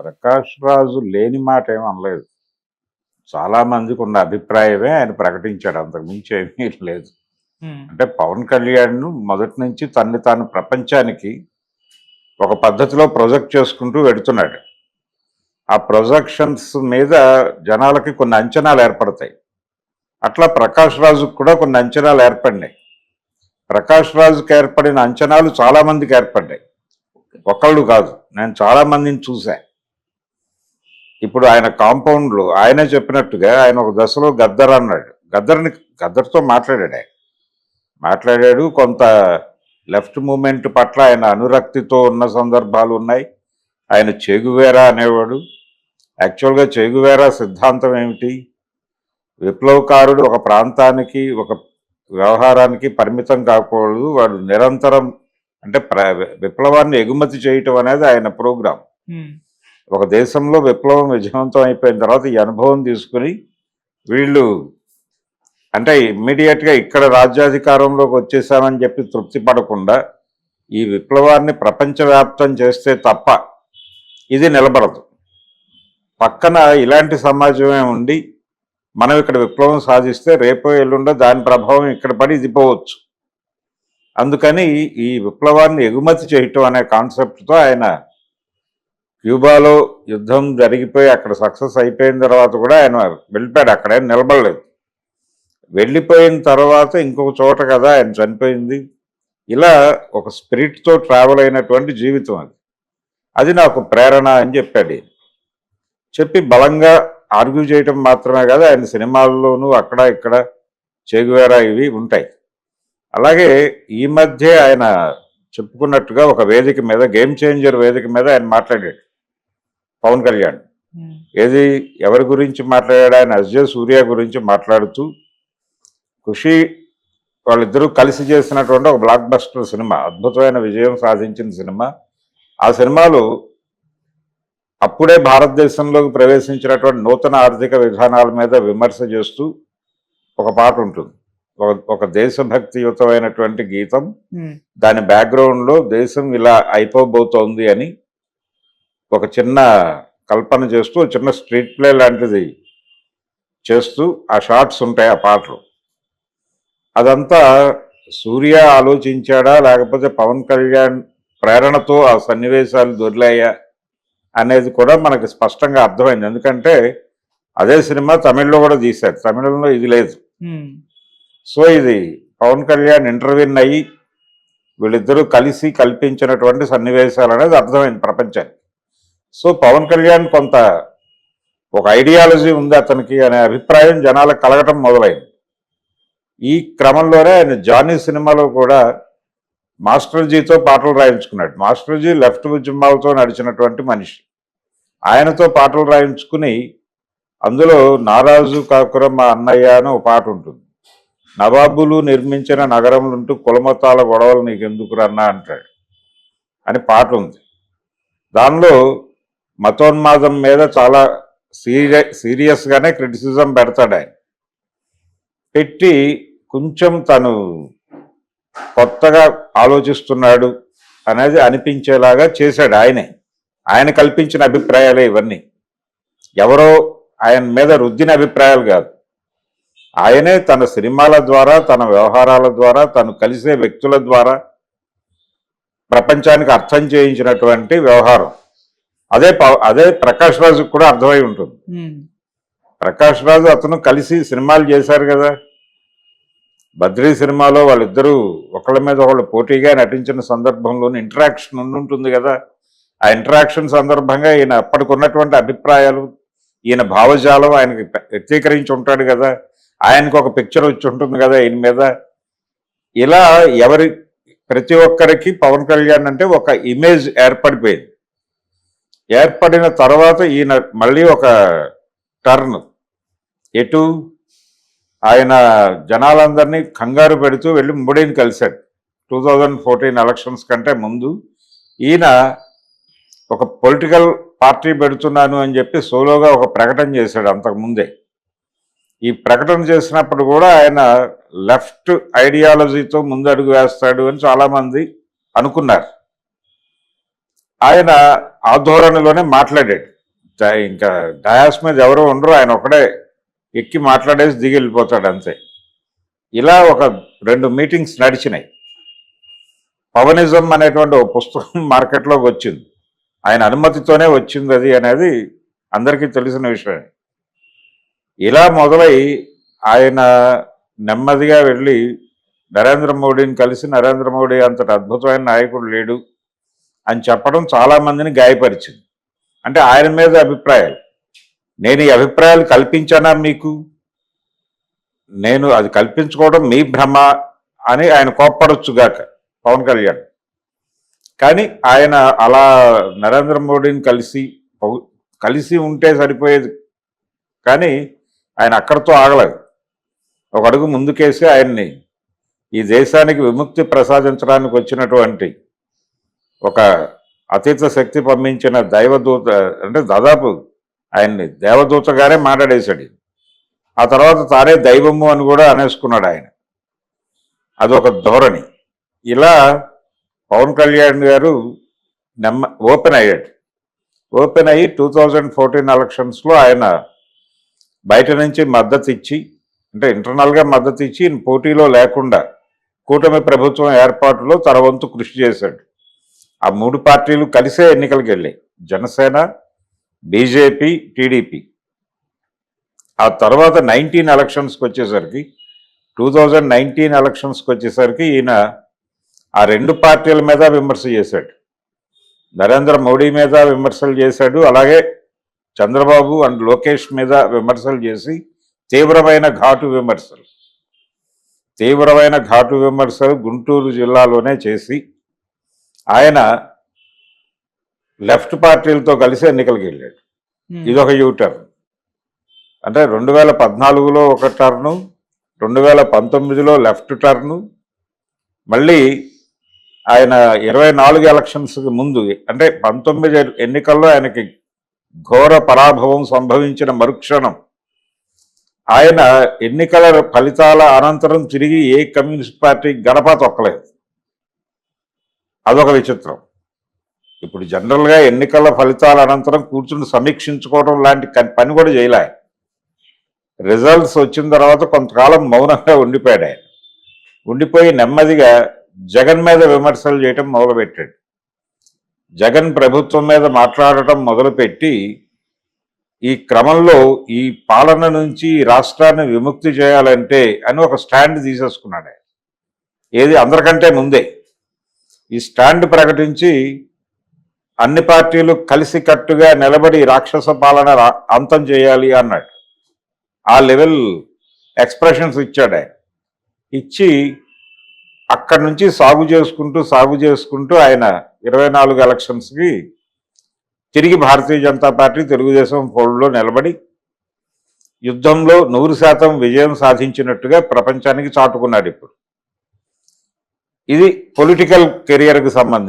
ప్రకాష్ రాజు లేని మాట ఏం అనలేదు. చాలా మందికి ఉన్న అభిప్రాయమే ఆయన ప్రకటించాడు. అంతకు మించి ఏమీ లేదు. అంటే పవన్ కళ్యాణ్ మొదటి నుంచి తన్ని తాను ప్రపంచానికి ఒక పద్ధతిలో ప్రొజెక్ట్ చేసుకుంటూ వెడుతున్నాడు. ఆ ప్రొజెక్షన్స్ మీద జనాలకి కొన్ని అంచనాలు ఏర్పడతాయి. అట్లా ప్రకాష్ రాజుకు కూడా కొన్ని అంచనాలు ఏర్పడినాయి. ప్రకాష్ రాజుకి ఏర్పడిన అంచనాలు చాలా మందికి ఏర్పడ్డాయి. ఒకళ్ళు కాదు. నేను చాలా మందిని చూసా ఇప్పుడు ఆయన కాంపౌండ్లో ఆయనే చెప్పినట్టుగా ఆయన ఒక దశలో గద్దర్ అన్నాడు. గద్దర్ని గద్దర్తో మాట్లాడాడు ఆయన. మాట్లాడాడు కొంత లెఫ్ట్ మూమెంట్ పట్ల ఆయన అనురక్తితో ఉన్న సందర్భాలు ఉన్నాయి. ఆయన చెగువేరా అనేవాడు. యాక్చువల్గా చెగువేరా సిద్ధాంతం ఏమిటి? విప్లవకారుడు ఒక ప్రాంతానికి ఒక వ్యవహారానికి పరిమితం కాకూడదు వాడు నిరంతరం అంటే ప్ర విప్లవాన్ని ఎగుమతి చేయటం అనేది ఆయన ప్రోగ్రాం. ఒక దేశంలో విప్లవం విజయవంతం అయిపోయిన తర్వాత ఈ అనుభవం తీసుకుని వీళ్ళు అంటే ఇమ్మీడియట్గా ఇక్కడ రాజ్యాధికారంలోకి వచ్చేసామని చెప్పి తృప్తి పడకుండా ఈ విప్లవాన్ని ప్రపంచవ్యాప్తం చేస్తే తప్ప ఇది నిలబడదు. పక్కన ఇలాంటి సమాజమే ఉండి మనం ఇక్కడ విప్లవం సాధిస్తే రేపో ఎల్లుండో దాని ప్రభావం ఇక్కడ పడి ఇది పోవచ్చు. అందుకని ఈ విప్లవాన్ని ఎగుమతి చేయటం అనే కాన్సెప్ట్తో ఆయన క్యూబాలో యుద్ధం జరిగిపోయి అక్కడ సక్సెస్ అయిపోయిన తర్వాత కూడా ఆయన వెళ్ళిపోయాడు. అక్కడే నిలబడలేదు. వెళ్ళిపోయిన తర్వాత ఇంకొక చోట కదా ఆయన చనిపోయింది. ఇలా ఒక స్పిరిట్తో ట్రావెల్ అయినటువంటి జీవితం అది. అది నాకు ప్రేరణ అని చెప్పాడు చెప్పి బలంగా ఆర్గ్యూ చేయటం మాత్రమే కాదు ఆయన సినిమాల్లోనూ అక్కడ ఇక్కడ చేగువేరా ఇవి ఉంటాయి. అలాగే ఈ మధ్య ఆయన చెప్పుకున్నట్టుగా ఒక వేదిక మీద గేమ్ చేంజర్ వేదిక మీద ఆయన మాట్లాడాడు. పవన్ కళ్యాణ్. ఏది ఎవరి గురించి మాట్లాడాడు? ఆయన అజయ్ సూర్య గురించి మాట్లాడుతూ ఖుషి వాళ్ళిద్దరూ కలిసి చేసినటువంటి ఒక బ్లాక్ బస్టర్ సినిమా అద్భుతమైన విజయం సాధించిన సినిమా. ఆ సినిమాలో అప్పుడే భారతదేశంలోకి ప్రవేశించినటువంటి నూతన ఆర్థిక విధానాల మీద విమర్శ చేస్తూ ఒక పాట ఉంటుంది. ఒక ఒక దేశభక్తియుతమైనటువంటి గీతం. దాని బ్యాక్గ్రౌండ్లో దేశం ఇలా అయిపోబోతోంది అని ఒక చిన్న కల్పన చేస్తూ చిన్న స్ట్రీట్ ప్లే లాంటిది చేస్తూ ఆ షార్ట్స్ ఉంటాయి ఆ పాటలు. అదంతా సూర్య ఆలోచించాడా లేకపోతే పవన్ కళ్యాణ్ ప్రేరణతో ఆ సన్నివేశాలు దొరిలాయా అనేది కూడా మనకి స్పష్టంగా అర్థమైంది. ఎందుకంటే అదే సినిమా తమిళ్ళో కూడా తీశారు. తమిళంలో ఇది లేదు. సో ఇది పవన్ కళ్యాణ్ ఇంటర్వ్యూన్ అయ్యి వీళ్ళిద్దరూ కలిసి కల్పించినటువంటి సన్నివేశాలు అనేది అర్థమైంది ప్రపంచానికి. సో పవన్ కళ్యాణ్ కొంత ఒక ఐడియాలజీ ఉంది అతనికి అనే అభిప్రాయం జనాలకు కలగటం మొదలైంది. ఈ క్రమంలోనే ఆయన జానీ సినిమాలో కూడా మాస్టర్జీతో పాటలు రాయించుకున్నాడు. మాస్టర్జీ లెఫ్ట్ ఉద్యమాలతో నడిచినటువంటి మనిషి. ఆయనతో పాటలు రాయించుకుని అందులో నారాజు కాకురం మా అన్నయ్య అని ఒక పాట ఉంటుంది. నవాబులు నిర్మించిన నగరములుంటూ కులమతాల గొడవలు నీకు ఎందుకు రన్నా అంటాడు. అని పాట ఉంది. దానిలో మతోన్మాదం మీద చాలా సీరియస్ సీరియస్గానే క్రిటిసిజం పెడతాడు ఆయన. పెట్టి కొంచెం తను కొత్తగా ఆలోచిస్తున్నాడు అనేది అనిపించేలాగా చేశాడు ఆయనే. ఆయన కల్పించిన అభిప్రాయాలే ఇవన్నీ. ఎవరో ఆయన మీద రుద్దిన అభిప్రాయాలు కాదు. ఆయనే తన సినిమాల ద్వారా తన వ్యవహారాల ద్వారా తను కలిసే వ్యక్తుల ద్వారా ప్రపంచానికి అర్థం చేయించినటువంటి వ్యవహారం. అదే పవ- అదే ప్రకాష్ రాజుకు కూడా అర్థమై ఉంటుంది. ప్రకాష్ రాజు అతను కలిసి సినిమాలు చేశారు కదా. బద్రీ సినిమాలో వాళ్ళిద్దరూ ఒకళ్ళ మీద ఒకళ్ళు పోటీగా నటించిన సందర్భంలోని ఇంటరాక్షన్ ఉంటుంది కదా. ఆ ఇంటరాక్షన్ సందర్భంగా ఈయన అప్పటికున్నటువంటి అభిప్రాయాలు ఈయన భావజాలం ఆయనకి వ్యక్తీకరించి ఉంటాడు కదా. ఆయనకు ఒక పిక్చర్ వచ్చి ఉంటుంది కదా ఈయన మీద. ఇలా ఎవరి ప్రతి ఒక్కరికి పవన్ కళ్యాణ్ అంటే ఒక ఇమేజ్ ఏర్పడిపోయింది. ఏర్పడిన తర్వాత ఈయన మళ్ళీ ఒక టర్న్. ఎటు? ఆయన జనాలందరినీ కంగారు పెడుతూ వెళ్ళి మోడీని కలిశాడు. టూ థౌజండ్ ఫోర్టీన్ ఎలక్షన్స్ కంటే ముందు ఈయన ఒక పొలిటికల్ పార్టీ పెడుతున్నాను అని చెప్పి సోలోగా ఒక ప్రకటన చేశాడు అంతకుముందే. ఈ ప్రకటన చేసినప్పుడు కూడా ఆయన లెఫ్ట్ ఐడియాలజీతో ముందడుగు వేస్తాడు అని చాలామంది అనుకున్నారు. ఆయన ఆ ధోరణిలోనే మాట్లాడాడు. ఇంకా డయాస్ మీద ఎవరు ఉండరు ఆయన ఒకడే ఎక్కి మాట్లాడేసి దిగి వెళ్ళిపోతాడు అంతే. ఇలా ఒక రెండు మీటింగ్స్ నడిచినాయి. పవనిజం అనేటువంటి ఒక పుస్తకం మార్కెట్లోకి వచ్చింది. ఆయన అనుమతితోనే వచ్చింది అది అనేది అందరికీ తెలిసిన విషయమే. ఇలా మొదలై ఆయన నెమ్మదిగా వెళ్ళి నరేంద్ర మోడీని కలిసి నరేంద్ర మోడీ అంతటి అద్భుతమైన నాయకుడు లేడు. అని చెప్పడం చాలా మందిని గాయపరిచింది. అంటే ఆయన మీద అభిప్రాయాలు. నేను ఈ అభిప్రాయాలు కల్పించానా మీకు? నేను అది కల్పించుకోవడం మీ భ్రమ అని ఆయన కోప్పడొచ్చుగాక పవన్ కళ్యాణ్. కానీ ఆయన అలా నరేంద్ర మోడీని కలిసి కలిసి ఉంటే సరిపోయేది. కానీ ఆయన అక్కడితో ఆగలేదు. ఒక అడుగు ముందుకేసి ఆయన్ని ఈ దేశానికి విముక్తి ప్రసాదించడానికి వచ్చినటువంటి ఒక అతీత శక్తి పంపించిన దైవదూత అంటే దాదాపు ఆయన్ని దేవదూతగానే మాట్లాడేశాడు ఆ తర్వాత తానే దైవము అని కూడా అనేసుకున్నాడు ఆయన. అదొక ధోరణి. ఇలా పవన్ కళ్యాణ్ గారు నెమ్మ ఓపెన్ అయ్యాడు. ఓపెన్ అయ్యి టూ థౌజండ్ ఫోర్టీన్ ఎలక్షన్స్లో ఆయన బయట నుంచి మద్దతు ఇచ్చి అంటే ఇంటర్నల్గా మద్దతు ఇచ్చి పోటీలో లేకుండా కూటమి ప్రభుత్వం ఏర్పాటులో తన వంతు కృషి చేశాడు. ఆ మూడు పార్టీలు కలిసే ఎన్నికలకు వెళ్ళాయి. Janasena BJP TDP. ఆ తర్వాత నైన్టీన్ ఎలక్షన్స్కి వచ్చేసరికి టూ థౌజండ్ నైన్టీన్ ఎలక్షన్స్కి వచ్చేసరికి ఈయన ఆ రెండు పార్టీల మీద విమర్శ చేశాడు. నరేంద్ర మోడీ మీద విమర్శలు చేశాడు. అలాగే చంద్రబాబు అండ్ లోకేష్ మీద విమర్శలు చేసి తీవ్రమైన ఘాటు విమర్శలు. తీవ్రమైన ఘాటు విమర్శలు గుంటూరు జిల్లాలోనే చేసి ఆయన లెఫ్ట్ పార్టీలతో కలిసి ఎన్నికలకు వెళ్ళాడు. ఇది ఒక యూటర్న్ అంటే రెండు వేల పద్నాలుగులో ఒక టర్ను రెండు వేల పంతొమ్మిదిలో లెఫ్ట్ టర్ను మళ్ళీ ఆయన ఇరవై నాలుగు ఎలక్షన్స్కి ముందు అంటే పంతొమ్మిది ఎన్నికల్లో ఆయనకి ఘోర పరాభవం సంభవించిన మరుక్షణం ఆయన ఎన్నికల ఫలితాల అనంతరం తిరిగి ఏ కమ్యూనిస్ట్ పార్టీ గడప తొక్కలేదు. అదొక విచిత్రం. ఇప్పుడు జనరల్గా ఎన్నికల ఫలితాల అనంతరం కూర్చుని సమీక్షించుకోవడం లాంటి పని కూడా చేయలే. రిజల్ట్స్ వచ్చిన తర్వాత కొంతకాలం మౌనంగా ఉండిపోయాడు. ఆయన ఉండిపోయి నెమ్మదిగా జగన్ మీద విమర్శలు చేయటం మొదలుపెట్టాడు. జగన్ ప్రభుత్వం మీద మాట్లాడటం మొదలుపెట్టి ఈ క్రమంలో ఈ పాలన నుంచి రాష్ట్రాన్ని విముక్తి చేయాలంటే అని ఒక స్టాండ్ తీసేసుకున్నాడు. ఏది అందరికంటే ముందే. ఈ స్టాండ్ ప్రకటించి అన్ని పార్టీలు కలిసికట్టుగా నిలబడి రాక్షస పాలన అంతం చేయాలి అన్నాడు. ఆ లెవెల్ ఎక్స్ప్రెషన్స్ ఇచ్చాడే ఇచ్చి అక్కడి నుంచి సాగు చేసుకుంటూ సాగు చేసుకుంటూ ఆయన ఇరవై నాలుగు ఎలక్షన్స్కి తిరిగి భారతీయ జనతా పార్టీ తెలుగుదేశం ఫోల్డ్లో నిలబడి యుద్ధంలో నూరు శాతం విజయం సాధించినట్టుగా ప్రపంచానికి చాటుకున్నాడు ఇప్పుడు. ఇది పొలిటికల్ కెరియర్కు సంబంధించి.